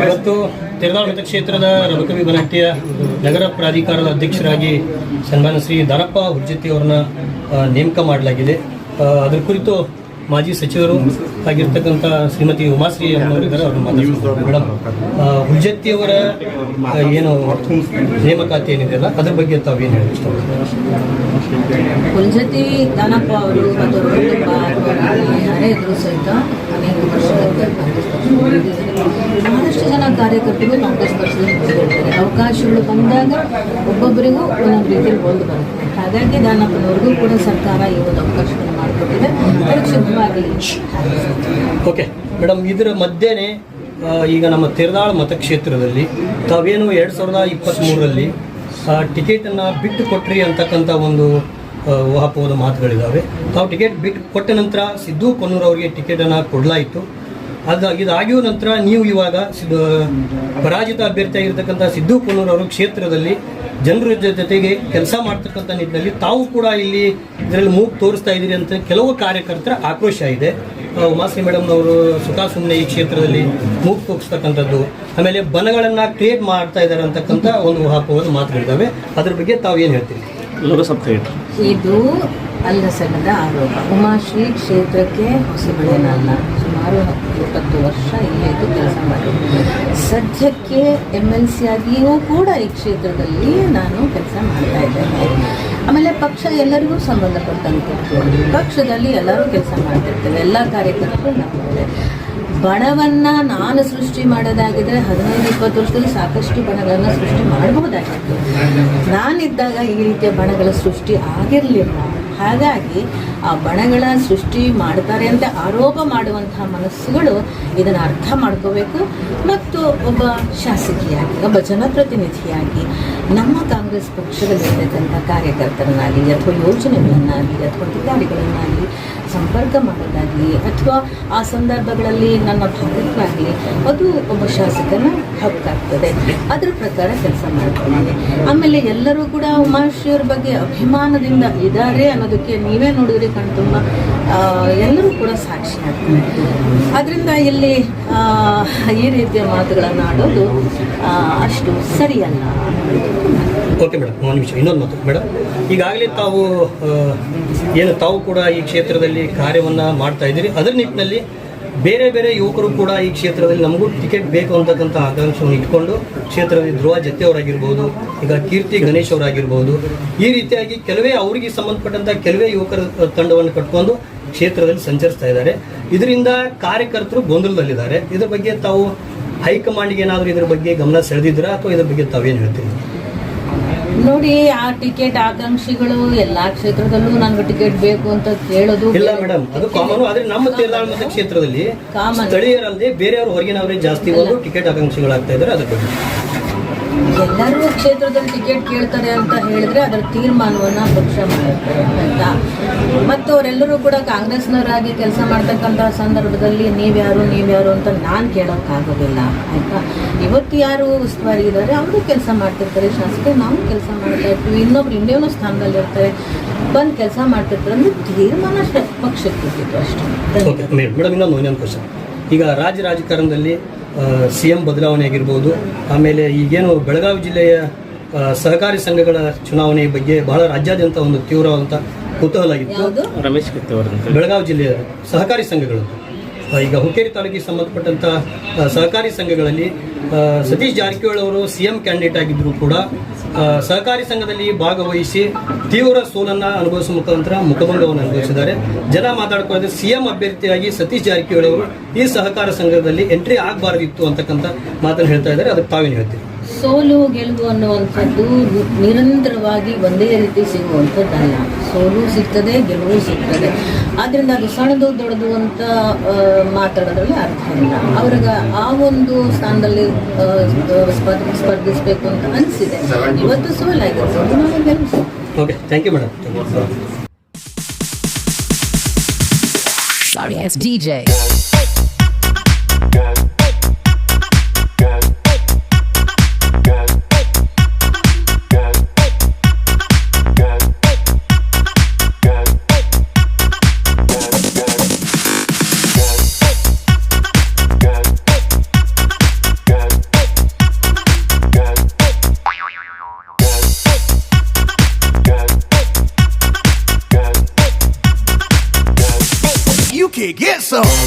ಇವತ್ತು ತಿರುನಾಳ ಮತಕ್ಷೇತ್ರದ ರಘುಕವಿ ಬನಹಟ್ಟಿಯ ನಗರ ಪ್ರಾಧಿಕಾರದ ಅಧ್ಯಕ್ಷರಾಗಿ ಸನ್ಮಾನ ಶ್ರೀ ಹುಜ್ಜತ್ತಿ ಅವರನ್ನ ನೇಮಕ ಮಾಡಲಾಗಿದೆ. ಅದರ ಕುರಿತು ಮಾಜಿ ಸಚಿವರು ಆಗಿರ್ತಕ್ಕಂಥ ಶ್ರೀಮತಿ ಉಮಾಶ್ರೀ ಅವರಿದ್ದಾರೆ ಅವ್ರನ್ನ ಮಾತಾಡ್ತಾರೆ ಮೇಡಮ್ ಹುಜ್ಜತ್ತಿ ಅವರ ಆ, ಏನು ನೇಮಕಾತಿ ಏನಿದೆಯಲ್ಲ ಅದ್ರ ಬಗ್ಗೆ ತಾವೇನು ಹೇಳಿ ಹುಲ್ಜತಿ ದಾನಪ್ಪ ಅವರು ಮತ್ತು ಸಹಿತ. ಪಕ್ಷ ಹೋರಾಡಿದ್ದಾರೆ. ಬಹಳಷ್ಟು ಜನ ಕಾರ್ಯಕರ್ತರು ಕಾಂಗ್ರೆಸ್ ಪಕ್ಷದಲ್ಲಿ ಮುಂದುವರಿತಾರೆ ಅವಕಾಶಗಳು ಬಂದಾಗ ಒಬ್ಬೊಬ್ಬರಿಗೂ ಒಂದೊಂದು ರೀತಿಯಲ್ಲಿ ಬಂದು ಬರುತ್ತೆ. ಹಾಗಾಗಿ ದಾನಪ್ಪನವ್ರಿಗೂ ಕೂಡ ಸರ್ಕಾರ ಈ ಒಂದು ಅವಕಾಶವನ್ನು ಮಾಡಿಕೊಟ್ಟಿದೆ. ಅದಕ್ಕೆ ಶುಭವಾಗಲಿ ಓಕೆ. ಮೇಡಮ್, ಇದರ ಮಧ್ಯೆನೇ ಈಗ ನಮ್ಮ ತಿರುನಾಳ ಮತಕ್ಷೇತ್ರದಲ್ಲಿ ತಾವೇನು ಎರಡು ಸಾವಿರದ ಇಪ್ಪತ್ತ್ಮೂರರಲ್ಲಿ ಟಿಕೆಟನ್ನು ಬಿಟ್ಟು ಕೊಟ್ರಿ ಅಂತಕ್ಕಂಥ ಒಂದು ಊಹಾಪೋಹದ ಮಾತುಗಳಿದ್ದಾವೆ ತಾವು ಟಿಕೆಟ್ ಬಿಟ್ಟು ಕೊಟ್ಟ ನಂತರ ಸಿದ್ದು ಕೊನ್ನೂರು ಅವರಿಗೆ ಟಿಕೆಟನ್ನು ಕೊಡಲಾಯಿತು. ಅದು ಇದಾಗಿಯೂ ನಂತರ ನೀವು ಇವಾಗ ಸಿದ್ದು ಪರಾಜಿತ ಅಭ್ಯರ್ಥಿಯಾಗಿರ್ತಕ್ಕಂಥ ಸಿದ್ದು ಕೊನ್ನೂರು ಅವರು ಕ್ಷೇತ್ರದಲ್ಲಿ ಜನರ ಜೊತೆಗೆ ಕೆಲಸ ಮಾಡ್ತಕ್ಕಂಥ ನಿಟ್ಟಿನಲ್ಲಿ ತಾವು ಕೂಡ ಇಲ್ಲಿ ಇದರಲ್ಲಿ ಮೂಗು ತೋರಿಸ್ತಾ ಇದ್ದೀರಿ ಅಂತ ಕೆಲವು ಕಾರ್ಯಕರ್ತರ ಆಕ್ರೋಶ ಇದೆ. ಉಮಾಸಿ ಮೇಡಮ್ನವರು ಸುಖ ಸುಮ್ಮನೆ ಈ ಕ್ಷೇತ್ರದಲ್ಲಿ ಮೂಗು ತೋರಿಸ್ತಕ್ಕಂಥದ್ದು. ಆಮೇಲೆ ಬನಗಳನ್ನು ಕ್ರಿಯೇಟ್ ಮಾಡ್ತಾ ಇದ್ದಾರೆ ಅಂತಕ್ಕಂಥ ಒಂದು ಊಹಾಪೋಹದ ಮಾತುಗಳಿದ್ದಾವೆ ಅದ್ರ ಬಗ್ಗೆ ತಾವು ಏನು ಹೇಳ್ತೀರಿ? ಇದು ಅಲ್ಲಸಲ್ಲದ ಆರೋಪ. ಉಮಾಶ್ರೀ ಕ್ಷೇತ್ರಕ್ಕೆ ಹೊಸಬಳೇನಲ್ಲ ಸುಮಾರು ಇಪ್ಪತ್ತು ವರ್ಷ ಇಲ್ಲೇ ಇದ್ದು ಕೆಲಸ ಮಾಡಿದ್ದೆ ಸದ್ಯಕ್ಕೆ ಎಂ ಎಲ್ ಸಿ ಆಗಿಯೂ ಕೂಡ ಈ ಕ್ಷೇತ್ರದಲ್ಲಿ ನಾನು ಕೆಲಸ ಮಾಡ್ತಾ ಇದ್ದೇನೆ. ಆಮೇಲೆ ಪಕ್ಷ ಎಲ್ಲರಿಗೂ ಸಂಬಂಧಪಟ್ಟಂತೆ. ಪಕ್ಷದಲ್ಲಿ ಎಲ್ಲರೂ ಕೆಲಸ ಮಾಡ್ತಿರ್ತೇವೆ. ಎಲ್ಲ ಕಾರ್ಯಕರ್ತರು ನಮ್ಮದೇ ಬಣವನ್ನು ನಾನು ಸೃಷ್ಟಿ ಮಾಡೋದಾಗಿದ್ರೆ ಹದಿನೈದು, ಇಪ್ಪತ್ತು ವರ್ಷದಲ್ಲಿ ಸಾಕಷ್ಟು ಬಣಗಳನ್ನು ಸೃಷ್ಟಿ ಮಾಡಬಹುದಾಗಿತ್ತು. ನಾನಿದ್ದಾಗ ಈ ರೀತಿಯ ಬಣಗಳ ಸೃಷ್ಟಿ ಆಗಿರಲಿಲ್ಲ. ಹಾಗಾಗಿ ಆ ಬಣಗಳ ಸೃಷ್ಟಿ ಮಾಡ್ತಾರೆ ಅಂತ ಆರೋಪ ಮಾಡುವಂತಹ ಮನಸ್ಸುಗಳು ಇದನ್ನು ಅರ್ಥ ಮಾಡ್ಕೋಬೇಕು. ಮತ್ತು ಒಬ್ಬ ಶಾಸಕಿಯಾಗಿ, ಒಬ್ಬ ಜನಪ್ರತಿನಿಧಿಯಾಗಿ ನಮ್ಮ ಕಾಂಗ್ರೆಸ್ ಪಕ್ಷದಲ್ಲಿರ್ತಕ್ಕಂಥ ಕಾರ್ಯಕರ್ತರನ್ನಾಗಲಿ ಅಥವಾ ಯೋಜನೆಗಳನ್ನಾಗಲಿ ಅಥವಾ ಅಧಿಕಾರಿಗಳನ್ನಾಗಲಿ ಸಂಪರ್ಕ ಮಾಡೋದಾಗಲಿ ಅಥವಾ ಆ ಸಂದರ್ಭಗಳಲ್ಲಿ ನನ್ನ ಭಕ್ತನಾಗಲಿ ಅದು ಒಬ್ಬ ಶಾಸಕನ ಹಕ್ಕಾಗ್ತದೆ. ಅದರ ಪ್ರಕಾರ ಕೆಲಸ ಮಾಡ್ತೀನಿ ಆಮೇಲೆ ಎಲ್ಲರೂ ಕೂಡ ಉಮಾಶ್ರೀಯವ್ರ ಬಗ್ಗೆ ಅಭಿಮಾನದಿಂದ ಇದ್ದಾರೆ ಅನ್ನೋದಕ್ಕೆ ನೀವೇ ನೋಡಿದ್ರೆ ಕಣ್ತುಂಬ ತುಂಬ ಎಲ್ಲರೂ ಕೂಡ ಸಾಕ್ಷಿ ಆಗ್ತಾರೆ. ಅದರಿಂದ ಇಲ್ಲಿ ಈ ರೀತಿಯ ಮಾತುಗಳನ್ನು ಆಡೋದು ಅಷ್ಟು ಸರಿಯಲ್ಲ. ಓಕೆ ಮೇಡಮ್, ಒಂದು ನಿಮಿಷ, ಇನ್ನೊಂದು ಮಾತು. ಮೇಡಮ್, ಈಗಾಗಲೇ ತಾವು ಏನು ತಾವು ಕೂಡ ಈ ಕ್ಷೇತ್ರದಲ್ಲಿ ಕಾರ್ಯವನ್ನು ಮಾಡ್ತಾ ಇದ್ದೀರಿ. ಅದರ ನಿಟ್ಟಿನಲ್ಲಿ ಬೇರೆ ಬೇರೆ ಯುವಕರು ಕೂಡ ಈ ಕ್ಷೇತ್ರದಲ್ಲಿ ನಮಗೂ ಟಿಕೆಟ್ ಬೇಕು ಅಂತಕ್ಕಂಥ ಆಕಾಂಕ್ಷೆಯನ್ನು ಇಟ್ಕೊಂಡು ಕ್ಷೇತ್ರದಲ್ಲಿ ಧ್ರುವ ಜತೆ ಅವರಾಗಿರ್ಬೋದು, ಈಗ ಕೀರ್ತಿ ಗಣೇಶ್ ಅವರಾಗಿರ್ಬೋದು, ಈ ರೀತಿಯಾಗಿ ಕೆಲವೇ ಅವರಿಗೆ ಸಂಬಂಧಪಟ್ಟಂಥ ಕೆಲವೇ ಯುವಕರ ತಂಡವನ್ನು ಕಟ್ಕೊಂಡು ಕ್ಷೇತ್ರದಲ್ಲಿ ಸಂಚರಿಸ್ತಾ ಇದ್ದಾರೆ. ಇದರಿಂದ ಕಾರ್ಯಕರ್ತರು ಗೊಂದಲದಲ್ಲಿದ್ದಾರೆ. ಇದರ ಬಗ್ಗೆ ತಾವು ಹೈಕಮಾಂಡ್ಗೆ ಏನಾದರೂ ಇದ್ರ ಬಗ್ಗೆ ಗಮನ ಸೆಳೆದಿದ್ದೀರಾ ಅಥವಾ ಇದರ ಬಗ್ಗೆ ತಾವೇನು ಹೇಳ್ತೀರಿ? ನೋಡಿ ಆ ಟಿಕೆಟ್ ಆಕಾಂಕ್ಷಿಗಳು ಎಲ್ಲಾ ಕ್ಷೇತ್ರದಲ್ಲೂ ನನಗೆ ಟಿಕೆಟ್ ಬೇಕು ಅಂತ ಕೇಳೋದು ಇಲ್ಲ ಮೇಡಮ್ ಅದು ಕಾಮನ್ ಆದ್ರೆ ನಮ್ಮ ತೇಲಾಳ ಮತ ಕ್ಷೇತ್ರದಲ್ಲಿ ಕಾಮನ್ ಸ್ಥಳೀಯರಲ್ಲದೆ ಬೇರೆಯವರು ಹೊರಗಿನವರೇ ಜಾಸ್ತಿ ಬಂದು ಟಿಕೆಟ್ ಆಕಾಂಕ್ಷಿಗಳಾಗ್ತಾ ಇದ್ದಾರೆ ಅದಕ್ಕೆ ಎಲ್ಲರೂ ಕ್ಷೇತ್ರದಲ್ಲಿ ಟಿಕೆಟ್ ಕೇಳ್ತಾರೆ ಅಂತ ಹೇಳಿದ್ರೆ ಅದರ ತೀರ್ಮಾನವನ್ನು ಪಕ್ಷ ಮಾಡ್ತಾರೆ ಆಯಿತಾ ಮತ್ತು ಅವರೆಲ್ಲರೂ ಕೂಡ ಕಾಂಗ್ರೆಸ್ನವರಾಗಿ ಕೆಲಸ ಮಾಡ್ತಕ್ಕಂತಹ ಸಂದರ್ಭದಲ್ಲಿ ನೀವ್ಯಾರು ನೀವ್ಯಾರು ಅಂತ ನಾನು ಕೇಳೋಕ್ಕಾಗೋದಿಲ್ಲ, ಆಯ್ತಾ? ಇವತ್ತು ಯಾರು ಉಸ್ತುವಾರಿ ಇದ್ದಾರೆ ಅವರು ಕೆಲಸ ಮಾಡ್ತಿರ್ತಾರೆ, ಶಾಸಕರು ನಾವು ಕೆಲಸ ಮಾಡ್ತಾ ಇರ್ತೀವಿ, ಇನ್ನೊಬ್ರು ಇನ್ನೇನೋ ಸ್ಥಾನದಲ್ಲಿ ಇರ್ತಾರೆ, ಬಂದು ಕೆಲಸ ಮಾಡ್ತಿರ್ತಾರೆ ಅಂದ್ರೆ ತೀರ್ಮಾನ ಪಕ್ಷಕ್ಕೆ ಅಷ್ಟೇ. ಮೇಡಮ್ ಇನ್ನೊಂದು ಕ್ವಶನ್ ಈಗ ರಾಜ್ಯ ರಾಜಕಾರಣದಲ್ಲಿ ಸಿ ಎಂ ಬದಲಾವಣೆ ಆಗಿರ್ಬೋದು ಆಮೇಲೆ ಈಗೇನು ಬೆಳಗಾವಿ ಜಿಲ್ಲೆಯ ಸಹಕಾರಿ ಸಂಘಗಳ ಚುನಾವಣೆ ಬಗ್ಗೆ ಬಹಳ ರಾಜ್ಯಾದ್ಯಂತ ಒಂದು ತೀವ್ರವಾದಂಥ ಕುತೂಹಲ ಆಗಿತ್ತು ರಮೇಶ್ ಬೆಳಗಾವಿ ಜಿಲ್ಲೆಯ ಸಹಕಾರಿ ಸಂಘಗಳು ಆ, ಈಗ ಹುಕ್ಕೇರಿ ತಾಲೂಕಿಗೆ ಸಂಬಂಧಪಟ್ಟಂತ ಸಹಕಾರಿ ಸಂಘಗಳಲ್ಲಿ ಸತೀಶ್ ಜಾರಕಿಹೊಳಿ ಅವರು ಸಿ ಎಂ ಕ್ಯಾಂಡಿಡೇಟ್ ಆಗಿದ್ದರೂ ಕೂಡ ಸಹಕಾರಿ ಸಂಘದಲ್ಲಿ ಭಾಗವಹಿಸಿ ತೀವ್ರ ಸೋಲನ್ನ ಅನುಭವಿಸುವ ಮುಖಾಂತರ ಮುಖಭಂಗವನ್ನು ಅನುಭವಿಸಿದ್ದಾರೆ. ಜನ ಮಾತಾಡ್ಕೊಳ್ಳೋದು ಸಿಎಂ ಅಭ್ಯರ್ಥಿಯಾಗಿ ಸತೀಶ್ ಜಾರಕಿಹೊಳಿ ಅವರು ಈ ಸಹಕಾರ ಸಂಘದಲ್ಲಿ ಎಂಟ್ರಿ ಆಗಬಾರದಿತ್ತು ಅಂತಕ್ಕಂಥ ಮಾತನ್ನು ಹೇಳ್ತಾ ಇದ್ದಾರೆ. ಅದಕ್ಕೆ ತಾವೇನು ಹೇಳ್ತೀರಿ? ಸೋಲು, ಗೆಲುವು ಅನ್ನುವಂಥದ್ದು ನಿರಂತರವಾಗಿ ಒಂದೇ ರೀತಿ ಸಿಗುವಂಥದ್ದಲ್ಲ. ಸೋಲು ಸಿಗ್ತದೆ ಗೆಲುವು ಸಿಗ್ತದೆ. ಆದ್ದರಿಂದ ಅದು ಸಣ್ಣದು ದೊಡ್ಡದು ಅಂತ ಮಾತಾಡೋದ್ರಲ್ಲಿ ಅರ್ಥ ಇಲ್ಲ. ಅವ್ರಿಗೆ ಆ ಒಂದು ಸ್ಥಾನದಲ್ಲಿ ಸ್ಪರ್ಧಿ ಸ್ಪರ್ಧಿಸಬೇಕು ಅಂತ ಅನಿಸಿದೆ. ಇವತ್ತು ಸೋಲಾಗಿರ್ತದೆ okay thank you madam DJ. Get some.